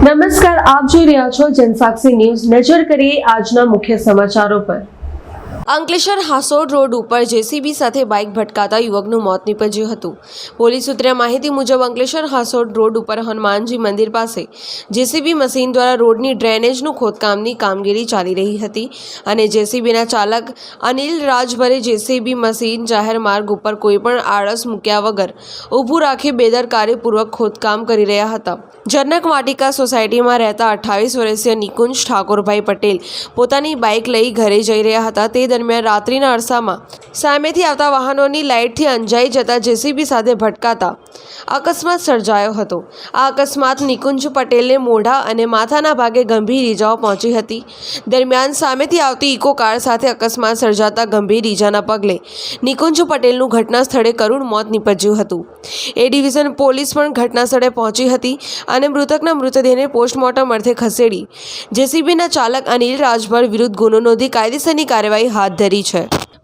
નમસ્કાર, આપ જોઈ રહ્યા છો જનસાક્ષી ન્યૂઝ. નજર કરીએ આજના મુખ્ય સમાચારો પર. અંકલેશ્વર હાસોડ રોડ ઉપર જેસીબી સાથે બાઇક ભટકાતા યુવકનું મોત નીપજ્યું હતું. પોલીસ સૂત્રે માહિતી મુજબ અંકલેશ્વર હાસોડ રોડ ઉપર હનુમાનજી મંદિર પાસે જેસીબી મશીન દ્વારા રોડની ડ્રેનેજનું ખોદકામની કામગીરી ચાલી રહી હતી અને જેસીબીના ચાલક અનિલ રાજભરે જેસીબી મશીન જાહેર માર્ગ ઉપર કોઈપણ આળસ મૂક્યા વગર ઊભું રાખી બેદરકારીપૂર્વક ખોદકામ કરી રહ્યા હતા. જનક વાટિકા સોસાયટીમાં રહેતા અઠ્ઠાવીસ વર્ષીય નિકુંજ ઠાકોરભાઈ પટેલ પોતાની બાઇક લઈ ઘરે જઈ રહ્યા હતા. તે દરમિયાન રાત્રિના અરસામાં સામેથી આવતા વાહનોની લાઇટથી અંજાઈ જતા જેસીબી સાથે ભટકાતા અકસ્માત સર્જાયો હતો. આ અકસ્માત નિકુંજ પટેલને મોઢા અને માથાના ભાગે ગંભીર ઈજાઓ પહોંચી હતી. દરમિયાન સામેથી આવતી ઇકો કાર સાથે અકસ્માત સર્જાતા ગંભીર ઈજાના પગલે નિકુંજ પટેલનું ઘટના સ્થળે કરુણ મોત નીપજ્યું હતું. એ ડિવિઝન પોલીસ પણ ઘટના સ્થળે પહોંચી હતી અને મૃતકના મૃતદેહને પોસ્ટમોર્ટમ અર્થે ખસેડી જેસીબીના ચાલક અનિલ રાજભર વિરુદ્ધ ગુનો નોંધી કાયદેસરની કાર્યવાહી હાથ ધરી છે.